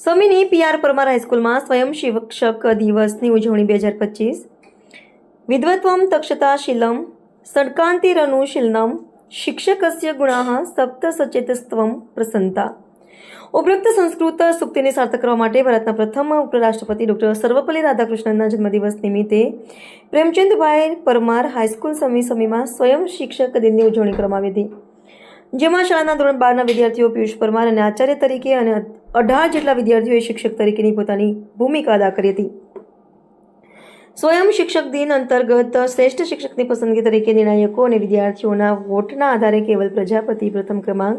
સ્વામીની પીઆર પરમાર હાઈસ્કૂલમાં સ્વયં શિક્ષક દિવસની ઉજવણી બે હજાર પચીસ. વિદ્વત્વમ તક્ષતા શીલમ સડકાંતિરનુશીલનમ શિક્ષકસ્ય ગુણાહ સપ્ત સચેતસ્ત્વમ પ્રસન્નતા. ઉપરોક્ત સંસ્કૃત સુક્તિને સાર્થક કરવા માટે ભારતના પ્રથમ ઉપરાષ્ટ્રપતિ ડૉક્ટર સર્વપલ્લી રાધાકૃષ્ણનના જન્મદિવસ નિમિત્તે પ્રેમચંદભાઈ પરમાર હાઈસ્કૂલ સમી સમીમાં સ્વયં શિક્ષક દિનની ઉજવણી કરવામાં આવી હતી. જેમાં શાળાના ધોરણ બારના વિદ્યાર્થીઓ પિયુષ પરમાર અને આચાર્ય તરીકે અને અઢાર જેટલા વિદ્યાર્થીઓએ શિક્ષક તરીકેની પોતાની ભૂમિકા અદા કરી હતી. સ્વયં શિક્ષક દિન અંતર્ગત શ્રેષ્ઠ શિક્ષકની પસંદગી તરીકે નિર્ણાયકો અને વિદ્યાર્થીઓના વોટના આધારે કેવલ પ્રજાપતિ પ્રથમ ક્રમાંક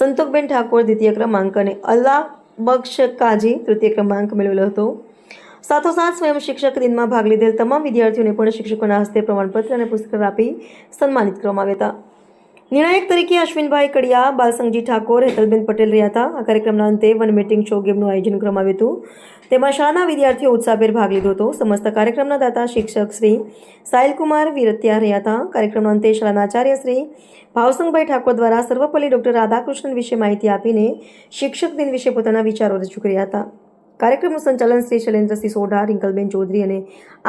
સંતોકબેન ઠાકોર દ્વિતીય ક્રમાંક અને અલ્લા બક્ષ કાજી તૃતીય ક્રમાંક મેળવેલો હતો. સાથોસાથ સ્વયં શિક્ષક દિનમાં ભાગ લીધેલ તમામ વિદ્યાર્થીઓને પણ શિક્ષકોના હસ્તે પ્રમાણપત્ર અને પુસ્તક આપી સન્માનિત કરવામાં આવ્યા હતા. નિર્ણાયક તરીકે અશ્વિનભાઈ કડિયા, બાલસંગજી ઠાકોર, હેતલબેન પટેલ રહ્યા હતા. આ કાર્યક્રમના અંતે વન મીટિંગ શો ગેમનું આયોજન કરવામાં આવ્યું હતું. તેમાં શાળાના વિદ્યાર્થીઓ ઉત્સાહભેર ભાગ લીધો હતો. સમસ્ત કાર્યક્રમના દાતા શિક્ષક શ્રી સાહિલકુમાર વિરત્યા રહ્યા હતા. કાર્યક્રમના અંતે શાળાના આચાર્ય શ્રી ભાવસંગભાઈ ઠાકોર દ્વારા સર્વપલ્લી ડોક્ટર રાધાકૃષ્ણન વિશે માહિતી આપીને શિક્ષક દિન વિશે પોતાના વિચારો રજૂ કર્યા હતા. કાર્યક્રમનું સંચાલન શ્રી શૈલેન્દ્રસિંહ સોઢા, રિંકલબેન ચૌધરી અને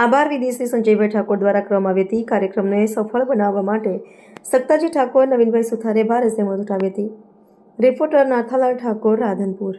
આભાર વિધિ શ્રી સંજયભાઈ ઠાકોર દ્વારા કરવામાં આવી હતી. કાર્યક્રમને સફળ બનાવવા માટે સત્તાજી ઠાકોર, નવીનભાઈ સુથારે ભારે સહેમત ઉઠાવી હતી. રિપોર્ટર નાથાલાલ ઠાકોર, રાધનપુર.